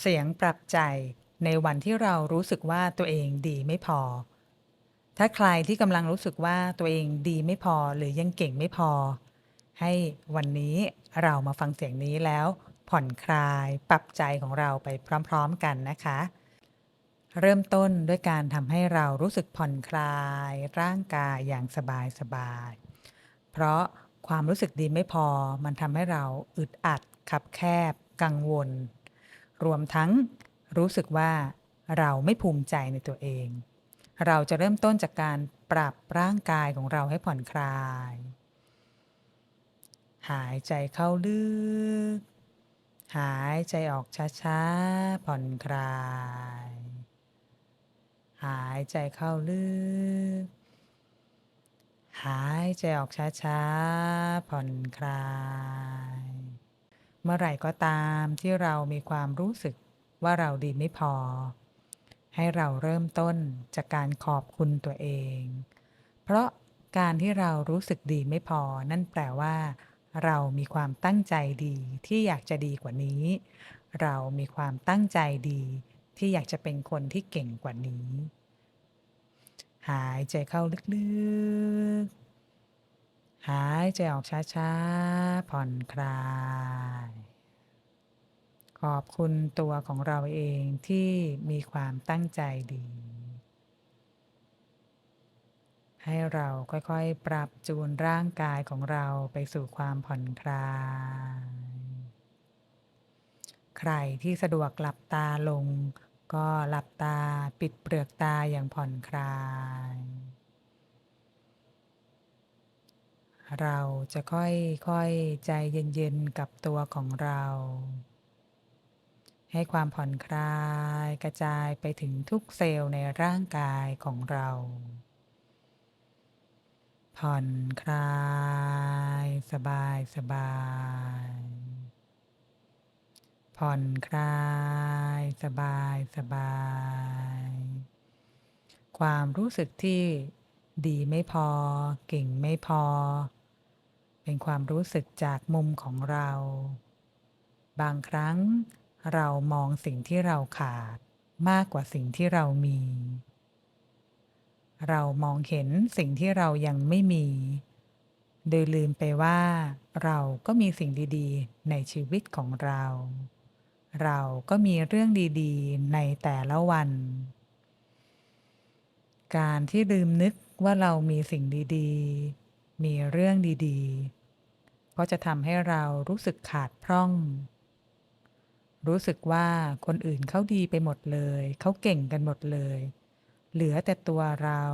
เสียงปรับใจในวันที่เรารู้สึกว่าตัวเองดีไม่พอ ถ้าใครที่กำลังรู้สึกว่าตัวเองดีไม่พอหรือยังเก่งไม่พอ ให้วันนี้เรามาฟังเสียงนี้แล้ว ผ่อนคลายปรับใจของเราไปพร้อมๆกันนะคะ เริ่มต้นด้วยการทำให้เรารู้สึกผ่อนคลายร่างกายอย่างสบายๆ เพราะความรู้สึกดีไม่พอ มันทำให้เราอึดอัดขับแคบ กังวล รวมทั้งรู้สึกว่าเราไม่ภูมิใจในตัวเอง เราจะเริ่มต้นจากการปรับร่างกายของเราให้ผ่อนคลาย หายใจเข้าลึก หายใจออกช้าๆ ผ่อนคลาย หายใจเข้าลึก หายใจออกช้าๆ ผ่อนคลาย มื่อไหร่ก็ตามที่เรามีความรู้สึกว่าเราดีไม่พอ ให้เราเริ่มต้นจากการขอบคุณตัวเอง เพราะการที่เรารู้สึกดีไม่พอ นั่นแปลว่า เรามีความตั้งใจดีที่อยากจะดีกว่านี้ เรามีความตั้งใจดีที่อยากจะเป็นคนที่เก่งกว่านี้ หายใจเข้าลึกๆ หายใจออกช้าๆ ผ่อนคลาย ขอบคุณตัวของเราเองที่มีความตั้งใจดี ให้เราค่อยๆ ปรับจูนร่างกายของเราไปสู่ความผ่อนคลาย ใครที่สะดวกหลับตาลง ก็หลับตาปิดเปลือกตาอย่างผ่อนคลาย เราจะค่อยๆใจเย็นๆกับตัวของเรา ให้ความผ่อนคลายกระจายไปถึงทุกเซลล์ในร่างกายของเรา ผ่อนคลาย สบายสบายผ่อนคลาย สบายสบาย ความรู้สึกที่ดีไม่พอ เก่งไม่พอ เป็นความรู้สึกจากมุมของเรา บางครั้งเรามองสิ่งที่เราขาดมากกว่าสิ่งที่เรามี เรามองเห็นสิ่งที่เรายังไม่มี โดยลืมไปว่าเราก็มีสิ่งดีๆ ในชีวิตของเรา เราก็มีเรื่องดีๆ ในแต่ละวัน การที่ลืมนึกว่าเรามีสิ่งดีๆ มีเรื่องดีๆ ก็จะทำให้เรารู้สึกขาดพร่อง รู้สึกว่าคนอื่นเขาดีไปหมดเลย เขาเก่งกันหมดเลย เหลือแต่ตัวเรา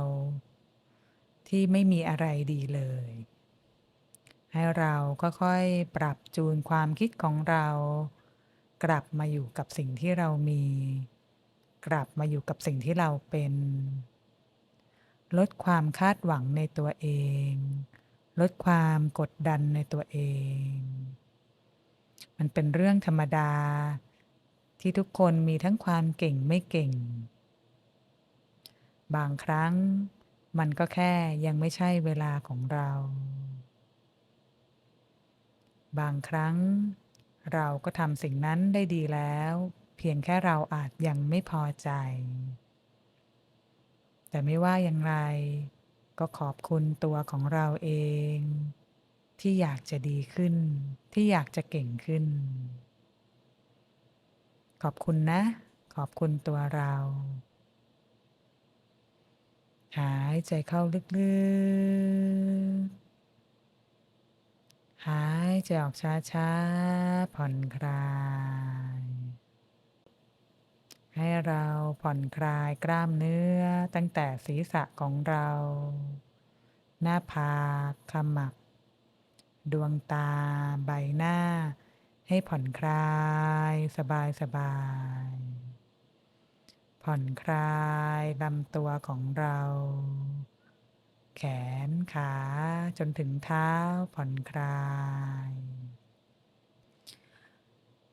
ที่ไม่มีอะไรดีเลย ให้เราค่อยๆปรับจูนความคิดของเรา กลับมาอยู่กับสิ่งที่เรามี กลับมาอยู่กับสิ่งที่เราเป็น ลดความคาดหวังในตัวเอง ลดความกดดันในตัวเอง มันเป็นเรื่องธรรมดา ที่ทุกคนมีทั้งความเก่งไม่เก่ง บางครั้งมันก็แค่ยังไม่ใช่เวลาของเรา บางครั้งเราก็ทำสิ่งนั้นได้ดีแล้ว เพียงแค่เราอาจยังไม่พอใจ แต่ไม่ว่าอย่างไร ก็ขอบคุณตัวของเราเอง ที่อยากจะดีขึ้น ที่อยากจะเก่งขึ้น ขอบคุณนะ ขอบคุณตัวเรา หายใจเข้าลึกๆ หายใจออกช้าๆ ผ่อนคลาย ให้เราผ่อนคลายกล้ามเนื้อตั้งแต่ศีรษะของเรา หน้าผากขมับ ดวงตาใบหน้า ให้ผ่อนคลายสบายสบาย ผ่อนคลายลำตัวของเรา แขนขาจนถึงเท้าผ่อนคลาย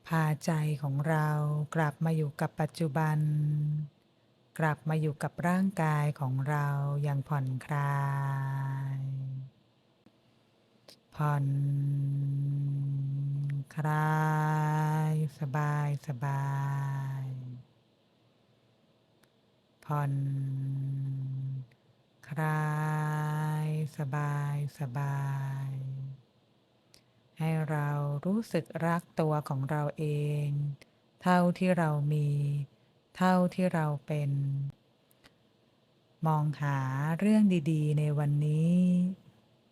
พาใจของเรากลับมาอยู่กับปัจจุบัน กลับมาอยู่กับร่างกายของเราอย่างผ่อนคลาย ผ่อนคลายสบายสบายผ่อนคลายสบายสบาย ให้เรา รู้สึกรักตัวของเราเอง เท่าที่เรามี เท่าที่เราเป็น มองหาเรื่องดี ๆ ในวันนี้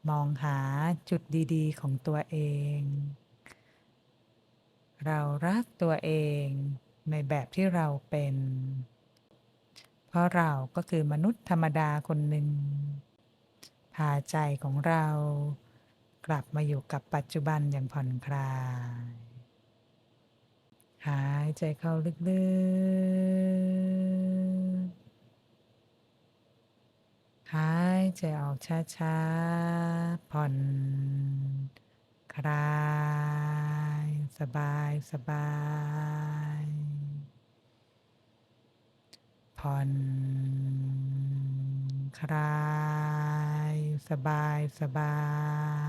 มองหาจุดดีๆ ของตัวเอง เรารักตัวเองในแบบที่เราเป็น เพราะเราก็คือมนุษย์ธรรมดาคนหนึ่งพาใจของเรา กลับมาอยู่กับปัจจุบันอย่างผ่อนคลาย หายใจเข้าลึกๆ หายใจออกช้าๆ ผ่อนคลาย สบายสบายผ่อนคลาย สบายสบาย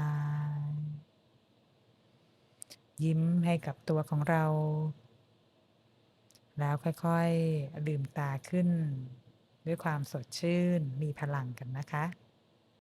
ยิ้มให้กับตัวของเรา แล้วค่อยๆลืมตาขึ้น ด้วยความสดชื่นมีพลังกันนะคะ